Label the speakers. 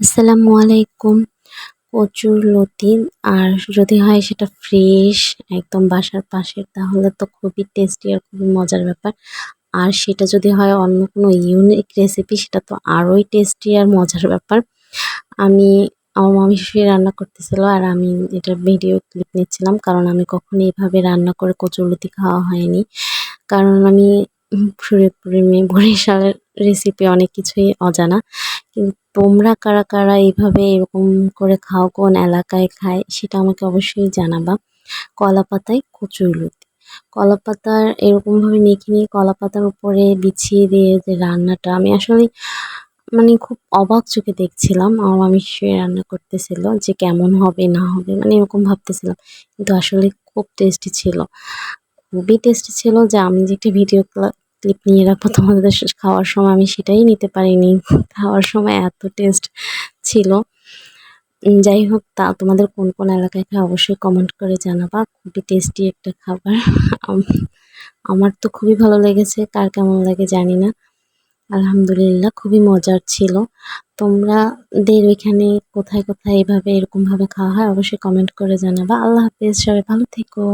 Speaker 1: আসসালামু আলাইকুম। কচুর লতি, আর যদি হয় সেটা ফ্রেশ একদম বাসার পাশের তাহলে তো খুবই টেস্টি আর খুবই মজার ব্যাপার। আর সেটা যদি হয় অন্য কোনো ইউনিক রেসিপি সেটা তো আরোই টেস্টি আর মজার ব্যাপার। আমি, আমার মামি শুয়ে রান্না করতেছিল, আর আমি এটার ভিডিও ক্লিপ নিচ্ছিলাম, কারণ আমি কখনো এইভাবে রান্না করে কচুর লতি খাওয়া হয়নি। কারণ আমি শরীয়তপুরের মেয়ে বরিশালের রেসিপি অনেক কিছুই অজানা। কিন্তু তোমরা কারা কারা এইভাবে এরকম করে খাও, কোন এলাকায় খায়, সেটা আমাকে অবশ্যই জানাবা। কলা পাতায় কচুর লতি। কলা পাতার এরকমভাবে মেখে নিয়ে কলা পাতার উপরে বিছিয়ে দিয়ে যে রান্নাটা, আমি আসলে মানে খুব অবাক চোখে দেখছিলাম। আমার মামি শুয়ে রান্না করতেছিল যে কেমন হবে, না হবে মানে এরকম ভাবতেছিলাম। কিন্তু আসলে খুব টেস্টি ছিল। খুবই টেস্টি ছিল যে আমি যে একটা ভিডিও ক্লিপ নিয়ে রাখব। তোমাদের খাওয়ার সময় আমি সেটাই নিতে পারিনি। খাওয়ার সময় এত টেস্ট ছিল। যাই হোক, তা তোমাদের কোন কোন এলাকায় খায় অবশ্যই কমেন্ট করে জানাবা। খুবই টেস্টি একটা খাবার। আমার তো খুবই ভালো লেগেছে। কার কেমন লাগে জানি না। আলহামদুলিল্লাহ, খুবই মজার ছিল। তোমরাদের ওইখানে কোথায় কোথায় এভাবে এরকমভাবে খাওয়া হয় অবশ্যই কমেন্ট করে জানাবা। আল্লাহ হাফিজ, সবাই ভালো থেকো।